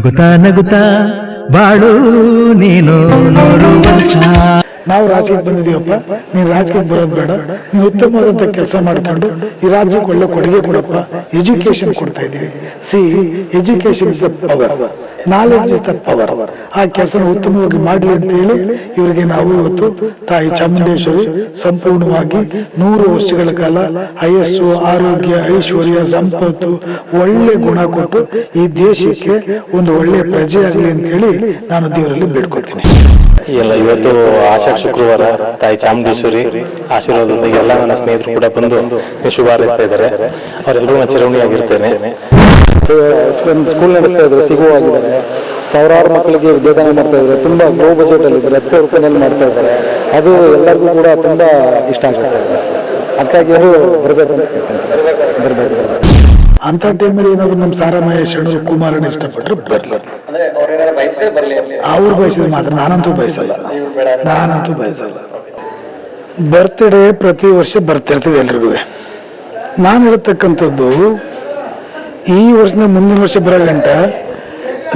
ನಗುತ್ತಾ ನಗುತ್ತಾ ಬಾಳು ನೀನು ನೋಡುವಂತ ನಾವು ರಾಜಕೀಯಕ್ಕೆ ಬಂದಿದ್ದೀವಪ್ಪ. ನೀನ್ ರಾಜಕೀಯಕ್ಕೆ ಬರೋದು ಬೇಡ. ನೀನು ಉತ್ತಮವಾದಂತ ಕೆಲಸ ಮಾಡ್ಕೊಂಡು ಈ ರಾಜ್ಯಕ್ಕೆ ಒಳ್ಳೆ ಕೊಡುಗೆ ಕೊಡಪ್ಪ. ಎಜುಕೇಶನ್ ಕೊಡ್ತಾ ಇದ್ದೀವಿ. See education is the power knowledge is the power ಆ ಕೆಲಸ ಉತ್ತಮವಾಗಿ ಮಾಡಲಿ ಅಂತ ಹೇಳಿ ಇವರಿಗೆ ನಾವು ಇವತ್ತು ತಾಯಿ ಚಾಮುಂಡೇಶ್ವರಿ ಸಂಪೂರ್ಣವಾಗಿ ನೂರು ವರ್ಷಗಳ ಕಾಲ ಆಯಸ್ಸು ಆರೋಗ್ಯ, ಐಶ್ವರ್ಯ, ಸಂಪತ್ತು ಒಳ್ಳೆ ಗುಣ ಕೊಟ್ಟು ಈ ದೇಶಕ್ಕೆ ಒಂದು ಒಳ್ಳೆ ಪ್ರಜೆ ಆಗಲಿ ಅಂತ ಹೇಳಿ ನಾನು ದೇವರಲ್ಲಿ ಬೇಡ್ಕೊತೀನಿ. ಎಲ್ಲ ಇವತ್ತು ಆಶಾ ಶುಕ್ರವಾರ ತಾಯಿ ಚಾಮುಂಡೇಶ್ವರಿ ಆಶೀರ್ವಾದದಿಂದ ಎಲ್ಲ ನನ್ನ ಸ್ನೇಹಿತರು ಕೂಡ ಬಂದು ಶುಭ ಹಾರೈಸ್ತಾ ಇದ್ದಾರೆ. ಅವರೆಲ್ಲರೂ ನಾನು ಚಿರವಣಿಯಾಗಿರ್ತೇನೆ ಸ್ಕೂಲ್ ನಡೆಸ್ತಾ ಇದ್ದಾರೆ ಸಿಗುವಾಗಿದ್ದಾರೆ ಸಾವಿರಾರು ಮಕ್ಕಳಿಗೆ ವಿದ್ಯಾದಾನ ಮಾಡ್ತಾ ಇದ್ದಾರೆ. ತುಂಬ ಲೋ ಬಜೆಟ್ ಅಲ್ಲಿ ಇದ್ದಾರೆ ಹತ್ತು ಸಾವಿರ ರೂಪಾಯಿನಲ್ಲಿ ಮಾಡ್ತಾ ಇದ್ದಾರೆ. ಅದು ಎಲ್ಲರಿಗೂ ಕೂಡ ತುಂಬ ಇಷ್ಟ ಆಗುತ್ತೆ ಅದಕ್ಕಾಗಿ ಅವರು ಬರಬೇಕು ಅಂತ ಬರಬೇಕು ಅಂತ ಟೈಮಲ್ಲಿ ಏನಾದರೂ ನಮ್ಮ ಸಾರಾಮಯ್ಯ ಶರಣರು ಕುಮಾರನ ಇಷ್ಟಪಟ್ಟರು ಬರ್ಲಿ. ಅವ್ರು ಬಯಸಿದ್ರೆ ಮಾತ್ರ. ನಾನಂತೂ ಬಯಸಲ್ಲ. ನಾನಂತೂ ಬಯಸಲ್ಲ. ಬರ್ತ್ಡೇ ಪ್ರತಿ ವರ್ಷ ಬರ್ತಿರ್ತದೆ ಎಲ್ರಿಗೂ. ನಾನು ಹೇಳ್ತಕ್ಕಂಥದ್ದು ಈ ವರ್ಷದ ಮುಂದಿನ ವರ್ಷ ಬರೋ ಗಂಟ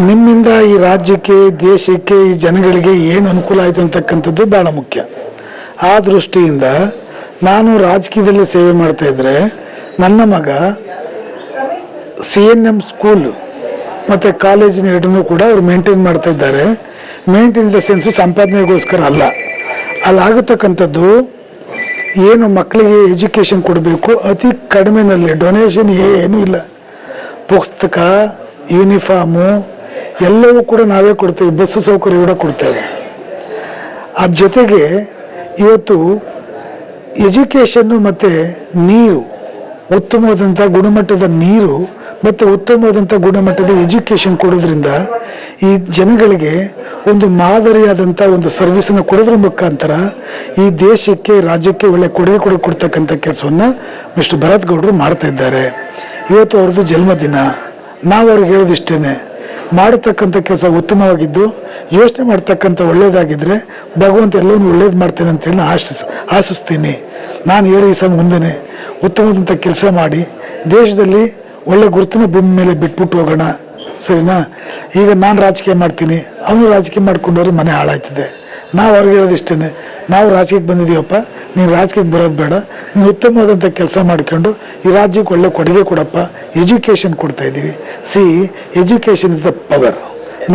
ನಿಮ್ಮಿಂದ ಈ ರಾಜ್ಯಕ್ಕೆ ದೇಶಕ್ಕೆ ಈ ಜನಗಳಿಗೆ ಏನು ಅನುಕೂಲ ಆಯ್ತು ಅಂತಕ್ಕಂಥದ್ದು ಬಹಳ ಮುಖ್ಯ. ಆ ದೃಷ್ಟಿಯಿಂದ ನಾನು ರಾಜಕೀಯದಲ್ಲಿ ಸೇವೆ ಮಾಡ್ತಾ ಇದ್ರೆ ನನ್ನ ಮಗ ಸಿ ಎನ್ ಎಂ ಸ್ಕೂಲ್ ಮತ್ತು ಕಾಲೇಜಿನ ಎರಡನ್ನೂ ಕೂಡ ಅವ್ರು ಮೇಂಟೈನ್ ಮಾಡ್ತಾ ಇದ್ದಾರೆ. ಮೇಂಟೈನ್ ದ ಸೆನ್ಸು ಸಂಪಾದನೆಗೋಸ್ಕರ ಅಲ್ಲ. ಅಲ್ಲಾಗತಕ್ಕಂಥದ್ದು ಏನು ಮಕ್ಕಳಿಗೆ ಎಜುಕೇಷನ್ ಕೊಡಬೇಕು, ಅತಿ ಕಡಿಮೆನಲ್ಲಿ ಡೊನೇಷನ್ ಏನೂ ಇಲ್ಲ. ಪುಸ್ತಕ ಯೂನಿಫಾರ್ಮು ಎಲ್ಲವೂ ಕೂಡ ನಾವೇ ಕೊಡ್ತೇವೆ, ಬಸ್ ಸೌಕರ್ಯ ಕೂಡ ಕೊಡ್ತೇವೆ. ಅದ ಜೊತೆಗೆ ಇವತ್ತು ಎಜುಕೇಷನ್ನು ಮತ್ತು ನೀರು ಉತ್ತಮವಾದಂಥ ಗುಣಮಟ್ಟದ ನೀರು ಮತ್ತು ಉತ್ತಮವಾದಂಥ ಗುಣಮಟ್ಟದ ಎಜುಕೇಷನ್ ಕೊಡೋದ್ರಿಂದ ಈ ಜನಗಳಿಗೆ ಒಂದು ಮಾದರಿಯಾದಂಥ ಒಂದು ಸರ್ವಿಸನ್ನು ಕೊಡೋದ್ರ ಮುಖಾಂತರ ಈ ದೇಶಕ್ಕೆ, ರಾಜ್ಯಕ್ಕೆ ಒಳ್ಳೆ ಕೊಡುಗೆ ಕೊಡ ಕೊಡ್ತಕ್ಕಂಥ ಕೆಲಸವನ್ನು ಮಿಸ್ಟರ್ ಭರತ್ ಗೌಡರು ಮಾಡ್ತಾ ಇದ್ದಾರೆ. ಇವತ್ತು ಅವ್ರದ್ದು ಜನ್ಮದಿನ. ನಾವು ಅವ್ರಿಗೆ ಹೇಳೋದಿಷ್ಟೇ ಮಾಡತಕ್ಕಂಥ ಕೆಲಸ ಉತ್ತಮವಾಗಿದ್ದು, ಯೋಚನೆ ಮಾಡ್ತಕ್ಕಂಥ ಒಳ್ಳೇದಾಗಿದ್ದರೆ ಭಗವಂತ ಎಲ್ಲವನ್ನೂ ಒಳ್ಳೇದು ಮಾಡ್ತೇನೆ ಅಂತೇಳಿ ನಾನು ಆಶಿಸ್, ಆಶಿಸ್ತೀನಿ. ನಾನು ಹೇಳಿ ಈ ಸಮ ಮುಂದೆ ಉತ್ತಮವಾದಂಥ ಕೆಲಸ ಮಾಡಿ ದೇಶದಲ್ಲಿ ಒಳ್ಳೆ ಗುರುತಿನ ಭೂಮಿ ಮೇಲೆ ಬಿಟ್ಬಿಟ್ಟು ಹೋಗೋಣ. ಸರಿನಾ? ಈಗ ನಾನು ರಾಜಕೀಯ ಮಾಡ್ತೀನಿ. ಅವನು ರಾಜಕೀಯ ಮಾಡ್ಕೊಂಡವ್ರೆ ಮನೆ ಹಾಳಾಯ್ತದೆ. ನಾವು ಅವ್ರಿಗೆ ಹೇಳೋದಿಷ್ಟೇ ನಾವು ರಾಜಕೀಯಕ್ಕೆ ಬಂದಿದ್ದೀವಪ್ಪ ನೀವು ರಾಜಕೀಯಕ್ಕೆ ಬರೋದು ಬೇಡ. ನೀವು ಉತ್ತಮವಾದಂಥ ಕೆಲಸ ಮಾಡ್ಕೊಂಡು ಈ ರಾಜ್ಯಕ್ಕೆ ಒಳ್ಳೆ ಕೊಡುಗೆ ಕೊಡಪ್ಪ. ಎಜುಕೇಷನ್ ಕೊಡ್ತಾ ಇದ್ದೀವಿ see education is the power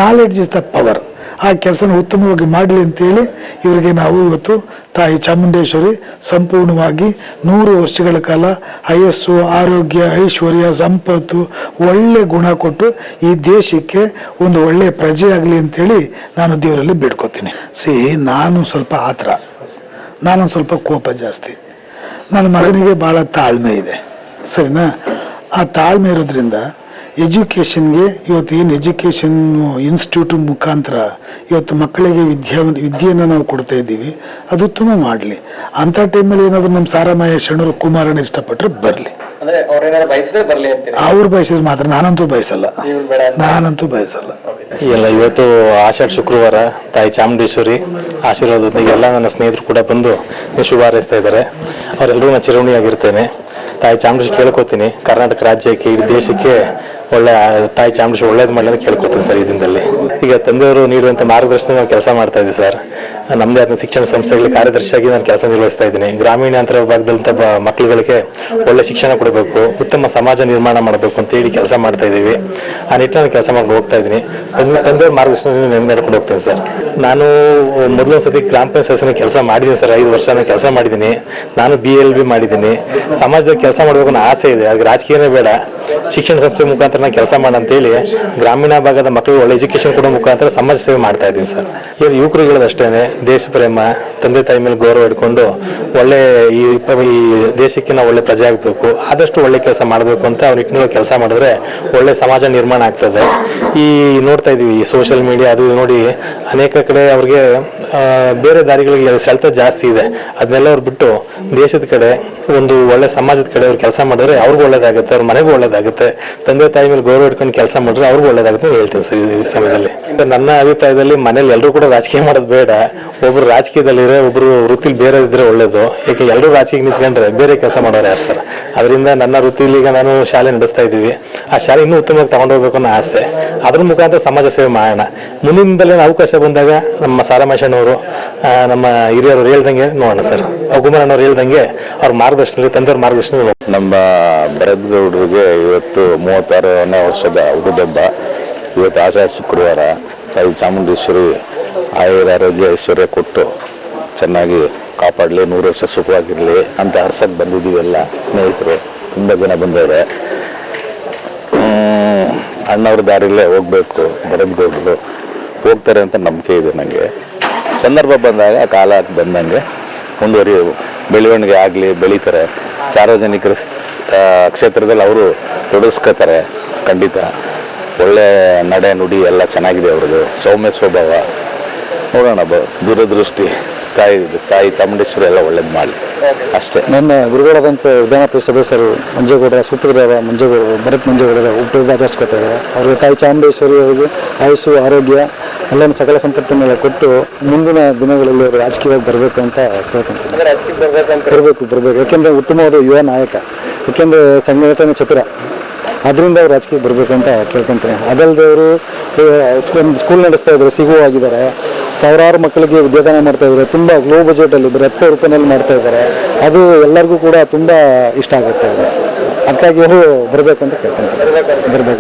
knowledge is the power ಆ ಕೆಲಸನ ಉತ್ತಮವಾಗಿ ಮಾಡಲಿ ಅಂತೇಳಿ ಇವರಿಗೆ ನಾವು ಇವತ್ತು ತಾಯಿ ಚಾಮುಂಡೇಶ್ವರಿ ಸಂಪೂರ್ಣವಾಗಿ ನೂರು ವರ್ಷಗಳ ಕಾಲ ಆಯಸ್ಸು ಆರೋಗ್ಯ, ಐಶ್ವರ್ಯ, ಸಂಪತ್ತು ಒಳ್ಳೆ ಗುಣ ಕೊಟ್ಟು ಈ ದೇಶಕ್ಕೆ ಒಂದು ಒಳ್ಳೆಯ ಪ್ರಜೆ ಆಗಲಿ ಅಂತೇಳಿ ನಾನು ದೇವರಲ್ಲಿ ಬೇಡ್ಕೊತೀನಿ. ಸಿ, ನಾನು ಸ್ವಲ್ಪ ಆತರ. ನಾನು ಸ್ವಲ್ಪ ಕೋಪ ಜಾಸ್ತಿ. ನನ್ನ ಮಗನಿಗೆ ಭಾಳ ತಾಳ್ಮೆ ಇದೆ. ಸರಿನಾ? ಆ ತಾಳ್ಮೆ ಇರೋದ್ರಿಂದ ಎಜುಕೇಷನ್ಗೆ ಇವತ್ತು ಏನು ಎಜುಕೇಷನ್ ಇನ್ಸ್ಟಿಟ್ಯೂಟ್ ಮುಖಾಂತರ ಇವತ್ತು ಮಕ್ಕಳಿಗೆ ವಿದ್ಯಾ ವಿದ್ಯೆಯನ್ನು ನಾವು ಕೊಡ್ತಾ ಇದ್ದೀವಿ. ಅದು ತುಂಬ ಮಾಡಲಿ. ಅಂಥ ಟೈಮಲ್ಲಿ ಏನಾದರೂ ನಮ್ಮ ಸಾರಾಮಯ್ಯ ಶರಣರು ಕುಮಾರನ ಇಷ್ಟಪಟ್ಟರೆ ಬರಲಿ. ಅಂದ್ರೆ ಅವ್ರೇನಾದ್ರು ಬಯಸಿದ್ರೆ ಬರ್ಲಿ ಅಂತೀರಿ? ಅವ್ರು ಬಯಸಿದ್ರೆ ಮಾತ್ರ ನಾನಂತೂ ಬಯಸಲ್ಲ. ನಾನಂತೂ ಬಯಸಲ್ಲ. ಎಲ್ಲ ಇವತ್ತು ಆಷಾಢ ಶುಕ್ರವಾರ ತಾಯಿ ಚಾಮುಂಡೇಶ್ವರಿ ಆಶೀರ್ವಾದದೊಂದಿಗೆ ಎಲ್ಲ ನನ್ನ ಸ್ನೇಹಿತರು ಕೂಡ ಬಂದು ಶುಭ ಹಾರೈಸ್ತಾ ಇದ್ದಾರೆ. ಅವರೆಲ್ಲರೂ ನಾನು ಚಿರವಣಿಯಾಗಿರ್ತೇನೆ ತಾಯಿ ಚಾಮುಂಡೇಶ್ವರಿ ಕೇಳ್ಕೊತೀನಿ. ಕರ್ನಾಟಕ ರಾಜ್ಯಕ್ಕೆ ಈ ದೇಶಕ್ಕೆ ಒಳ್ಳೆ ತಾಯಿ ಚಾಮುಂಡೇಶ್ವರಿ ಒಳ್ಳೇದು ಮಾಡಲಿ ಅಂತ ಕೇಳ್ಕೊತೀನಿ ಸರ್ ಈ ದಿನದಲ್ಲಿ ಈಗ ತಂದೆಯವರು ನೀಡುವಂಥ ಮಾರ್ಗದರ್ಶನ ನಾವು ಕೆಲಸ ಮಾಡ್ತಾ ಇದ್ದೀವಿ ಸರ್. ನಮ್ಮದೇ ಆದ ಶಿಕ್ಷಣ ಸಂಸ್ಥೆಗಳಿಗೆ ಕಾರ್ಯದರ್ಶಿಯಾಗಿ ನಾನು ಕೆಲಸ ನಿರ್ವಹಿಸ್ತಾ ಇದ್ದೀನಿ. ಗ್ರಾಮೀಣ ಅಂತರ ಭಾಗದಂಥ ಬ- ಮಕ್ಕಳುಗಳಿಗೆ ಒಳ್ಳೆ ಶಿಕ್ಷಣ ಕೊಡಬೇಕು, ಉತ್ತಮ ಸಮಾಜ ನಿರ್ಮಾಣ ಮಾಡಬೇಕು ಅಂತ ಹೇಳಿ ಕೆಲಸ ಮಾಡ್ತಾ ಇದ್ದೀವಿ. ಆ ನಿಟ್ಟಿನಲ್ಲಿ ಕೆಲಸ ಮಾಡ್ಕೊಂಡು ಹೋಗ್ತಾ ಇದ್ದೀನಿ. ತಂದೆ, ತಂದೆಯವ್ರ ಮಾರ್ಗದರ್ಶನ ನಡ್ಕೊಂಡು ಹೋಗ್ತೇನೆ ಸರ್. ನಾನು ಮೊದಲೊಂದು ಸತಿ ಗ್ರಾಮ ಪಂಚಾಯತ್ ಕೆಲಸ ಮಾಡಿದ್ದೀನಿ ಸರ್. ಐದು ವರ್ಷ ನಾನು ಕೆಲಸ ಮಾಡಿದ್ದೀನಿ. ನಾನು ಬಿ ಎಲ್ ಬಿ ಮಾಡಿದ್ದೀನಿ. ಸಮಾಜದಲ್ಲಿ ಕೆಲಸ ಮಾಡಬೇಕು ಅನ್ನೋ ಆಸೆ ಇದೆ. ಅದಕ್ಕೆ ರಾಜಕೀಯನೇ ಬೇಡ. ಶಿಕ್ಷಣ ಸಂಸ್ಥೆ ಮುಖಾಂತರ ನಾನು ಕೆಲಸ ಮಾಡಂತ ಅಂತೇಳಿ ಗ್ರಾಮೀಣ ಭಾಗದ ಮಕ್ಕಳಿಗೆ ಒಳ್ಳೆ ಎಜುಕೇಶನ್ ಕೊಡೋ ಮುಖಾಂತರ ಸಮಾಜ ಸೇವೆ ಮಾಡ್ತಾ ಇದ್ದೀನಿ ಸರ್. ಇವರು ಯುವಕರು ಹೇಳೋದಷ್ಟೇ ದೇಶ ಪ್ರೇಮ, ತಂದೆ ತಾಯಿ ಮೇಲೆ ಗೌರವ ಇಟ್ಕೊಂಡು ಒಳ್ಳೆ ಈ ಈ ದೇಶಕ್ಕೆ ನಾವು ಒಳ್ಳೆ ಪ್ರಜೆ ಆಗಬೇಕು, ಆದಷ್ಟು ಒಳ್ಳೆ ಕೆಲಸ ಮಾಡಬೇಕು ಅಂತ ಅವ್ರ ನಿಟ್ಟಿನಲ್ಲಿ ಕೆಲಸ ಮಾಡಿದ್ರೆ ಒಳ್ಳೆ ಸಮಾಜ ನಿರ್ಮಾಣ ಆಗ್ತದೆ. ಈ ನೋಡ್ತಾ ಇದೀವಿ ಸೋಷಿಯಲ್ ಮೀಡಿಯಾ ಅದು ನೋಡಿ ಅನೇಕ ಕಡೆ ಅವ್ರಿಗೆ ಬೇರೆ ದಾರಿಗಳಿಗೆ ಸೆಳೆತ ಜಾಸ್ತಿ ಇದೆ. ಅದನ್ನೆಲ್ಲ ಅವ್ರು ಬಿಟ್ಟು ದೇಶದ ಕಡೆ ಒಂದು ಒಳ್ಳೆ ಸಮಾಜದ ಕಡೆ ಅವ್ರು ಕೆಲಸ ಮಾಡಿದ್ರೆ ಅವ್ರಿಗೂ ಒಳ್ಳೇದಾಗುತ್ತೆ, ಅವ್ರ ಮನೆಗೂ ಒಳ್ಳೇದಾಗುತ್ತೆ. ತಂದೆ ತಾಯಿ ಮೇಲೆ ಗೌರವ ಇಟ್ಕೊಂಡು ಕೆಲಸ ಮಾಡಿದ್ರೆ ಅವ್ರಿಗೂ ಒಳ್ಳೇದಾಗುತ್ತೆ ಹೇಳ್ತೇವೆ ಸರ್ ಈ ಸಮಯದಲ್ಲಿ. ನನ್ನ ಅಭಿಪ್ರಾಯದಲ್ಲಿ ಮನೇಲಿ ಎಲ್ಲರೂ ಕೂಡ ರಾಜಕೀಯ ಮಾಡೋದು ಬೇಡ. ಒಬ್ರು ರಾಜಕೀಯದಲ್ಲಿದ್ರೆ ಒಬ್ರು ವೃತ್ತಿಲಿ ಬೇರೆ ಇದ್ರೆ ಒಳ್ಳೇದು. ಯಾಕೆ ಎಲ್ಲರೂ ರಾಜಕೀಯ ನಿಂತ್ಕೊಂಡ್ರೆ ಬೇರೆ ಕೆಲಸ ಮಾಡೋರು ಯಾರು ಸರ್? ಅದರಿಂದ ನನ್ನ ವೃತ್ತಿಲಿ ಈಗ ನಾನು ಶಾಲೆ ನಡೆಸ್ತಾ ಇದ್ದೀವಿ. ಆ ಶಾಲೆ ಇನ್ನೂ ಉತ್ತಮವಾಗಿ ತಗೊಂಡೋಗ್ಬೇಕು ಅನ್ನೋ ಆಸೆ. ಅದ್ರ ಮುಖಾಂತರ ಸಮಾಜ ಸೇವೆ ಮಾಡೋಣ. ಮುಂದಿನದಲ್ಲೇ ಅವಕಾಶ ಬಂದಾಗ ನಮ್ಮ ಸಾರಮಾಶಣ್ಣವರು ನಮ್ಮ ಹಿರಿಯರು ಹೇಳ್ದಂಗೆ ನೋಡೋಣ ಸರ್. ಕುಮಾರಣ್ಣವ್ರು ಹೇಳ್ದಂಗೆ ಅವ್ರ ಮಾರ್ಗದರ್ಶನದಲ್ಲಿ ತಂದೆಯವ್ರ ಮಾರ್ಗದರ್ಶನ ನಮ್ಮ ಭರತ್ಗೌಡರಿಗೆ ಇವತ್ತು ಮೂವತ್ತಾರನೇ ವರ್ಷದ ಹುಡುಗಬ್ಬ ಇವತ್ತು ಆಷಾಢ ಶುಕ್ರವಾರ ತಾಯಿ ಚಾಮುಂಡೇಶ್ವರಿ ಆಯುರಾರೋಗ್ಯ ಐಶ್ವರ್ಯ ಕೊಟ್ಟು ಚೆನ್ನಾಗಿ ಕಾಪಾಡಲಿ ನೂರು ವರ್ಷ ಸುಖವಾಗಿರಲಿ ಅಂತ ಹರ್ಸಕ್ಕೆ ಬಂದಿದ್ದೀವಿ ಎಲ್ಲ ಸ್ನೇಹಿತರು. ತುಂಬ ಜನ ಹ್ಮ್, ಅಣ್ಣವ್ರ ದಾರಿಲೇ ಹೋಗ್ಬೇಕು ಭರತ್ಗೌಡರು ಹೋಗ್ತಾರೆ ಅಂತ ನಂಬಿಕೆ ಇದೆ ನನಗೆ ಸಂದರ್ಭ ಬಂದಾಗ ಕಾಲ ಬಂದಂಗೆ ಮುಂದುವರಿ ಬೆಳವಣಿಗೆ ಆಗಲಿ ಬೆಳೀತಾರೆ. ಸಾರ್ವಜನಿಕರ ಕ್ಷೇತ್ರದಲ್ಲಿ ಅವರು ತೊಡಗಿಸ್ಕೋತಾರೆ. ಖಂಡಿತ. ಒಳ್ಳೆ ನಡೆ ನುಡಿ ಎಲ್ಲ ಚೆನ್ನಾಗಿದೆ ಅವ್ರದ್ದು. ಸೌಮ್ಯ ಸ್ವಭಾವ. ನೋಡೋಣ ಬ ದೂರದೃಷ್ಟಿ ತಾಯಿ ತಾಯಿ ಚಾಮುಂಡೇಶ್ವರಿ ಎಲ್ಲ ಒಳ್ಳೇದು ಮಾಡಲಿ. ಅಷ್ಟೇ. ನನ್ನ ಗುರುಗಳಾದಂಥ ವಿಧಾನಪರಿಷತ್ ಸದಸ್ಯರು ಮಂಜೇಗೌಡ ಸುಪುತ್ರರಾದ ಮಂಜೇಗೌಡರು ಭರತ್ ಮಂಜೇಗೌಡರ ಉಪಯೋಗ ಆಚರಿಸ್ಕೋತಾರೆ ಅವ್ರಿಗೆ ತಾಯಿ ಚಾಮುಂಡೇಶ್ವರಿ ಅವರಿಗೆ ಆಯುಷು ಆರೋಗ್ಯ ಎಲ್ಲ ಸಕಲ ಸಂಪತ್ತನ್ನೆಲ್ಲ ಕೊಟ್ಟು ಮುಂದಿನ ದಿನಗಳಲ್ಲಿ ಅವರು ರಾಜಕೀಯವಾಗಿ ಬರಬೇಕು ಅಂತ ಕೇಳ್ಕೊಂತೀನಿ. ಬರಬೇಕು ಬರಬೇಕು ಯಾಕೆಂದರೆ ಉತ್ತಮವಾದ ಯುವ ನಾಯಕ ಯಾಕೆಂದರೆ ಸಂಘಟನೆ ಚತುರ. ಅದರಿಂದ ಅವ್ರು ರಾಜಕೀಯ ಬರಬೇಕು ಅಂತ ಕೇಳ್ಕೊಂತೀನಿ. ಅದಲ್ಲದೆ ಅವರು ಸ್ಕೂಲ್ ನಡೆಸ್ತಾ ಇದ್ದಾರೆ ಸಿಗು ಆಗಿದ್ದಾರೆ. ಸಾವಿರಾರು ಮಕ್ಕಳಿಗೆ ವಿದ್ಯಾದಾನ ಮಾಡ್ತಾ ಇದ್ದಾರೆ. ತುಂಬ ಲೋ ಬಜೆಟಲ್ಲಿ ಬರೀ ಹತ್ತು ಸಾವಿರ ರೂಪಾಯಿನಲ್ಲಿ ಮಾಡ್ತಾ ಇದ್ದಾರೆ. ಅದು ಎಲ್ಲರಿಗೂ ಕೂಡ ತುಂಬ ಇಷ್ಟ ಆಗುತ್ತೆ. ಅದಕ್ಕಾಗಿ ಅವರು ಬರಬೇಕು ಅಂತ ಕೇಳ್ಕೊಂತೀನಿ. ಬರಬೇಕು.